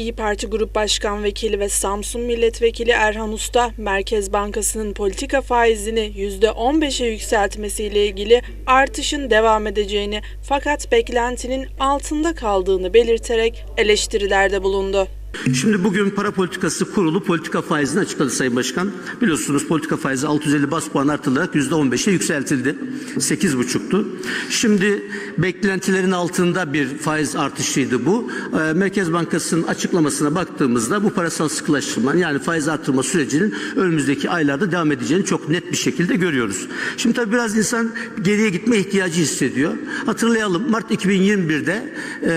İyi Parti Grup Başkan Vekili ve Samsun Milletvekili Erhan Usta, Merkez Bankası'nın politika faizini %15'e yükseltmesiyle ilgili artışın devam edeceğini fakat beklentinin altında kaldığını belirterek eleştirilerde bulundu. Şimdi bugün para politikası kurulu politika faizini açıkladı Sayın Başkan. Biliyorsunuz politika faizi 650 bas puan artırılarak %15'e yükseltildi. 8,5'tu. Şimdi beklentilerin altında bir faiz artışıydı bu. Ee, Merkez Bankası'nın açıklamasına baktığımızda bu parasal sıkılaştırma yani faiz artırma sürecinin önümüzdeki aylarda devam edeceğini çok net bir şekilde görüyoruz. Şimdi tabii biraz insan geriye gitme ihtiyacı hissediyor. Hatırlayalım Mart 2021'de e,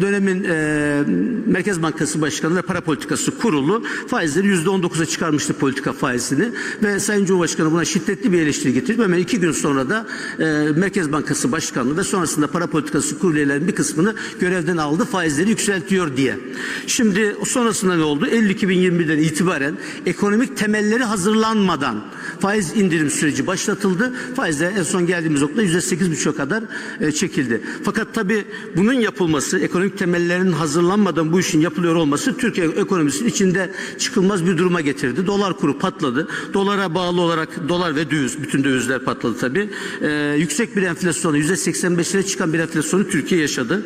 dönemin e, Merkez Bankası Başkanı ve Para Politikası Kurulu faizleri %19'a çıkarmıştı politika faizini ve Sayın Cumhurbaşkanı buna şiddetli bir eleştiri getirdi. Hemen iki gün sonra da e, Merkez Bankası Başkanlığı ve sonrasında Para Politikası Kurulu bir kısmını görevden aldı faizleri yükseltiyor diye. Şimdi sonrasında ne oldu? Eylül 2021'den itibaren ekonomik temelleri hazırlanmadan faiz indirim süreci başlatıldı. Faizler en son geldiğimiz nokta %8,5'a kadar e, çekildi. Fakat tabii bunun yapılması, ekonomik temellerinin hazırlanmadan bu işin yapılıyor olması Türkiye ekonomisinin içinde çıkılmaz bir duruma getirdi. Dolar kuru patladı. Dolara bağlı olarak dolar ve döviz, bütün dövizler patladı tabii. E, yüksek bir enflasyonu, %85'lere çıkan bir enflasyonu Türkiye yaşadı.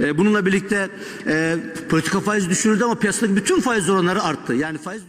E, bununla birlikte e, politika faiz düşürüldü ama piyasadaki bütün faiz oranları arttı. Yani faiz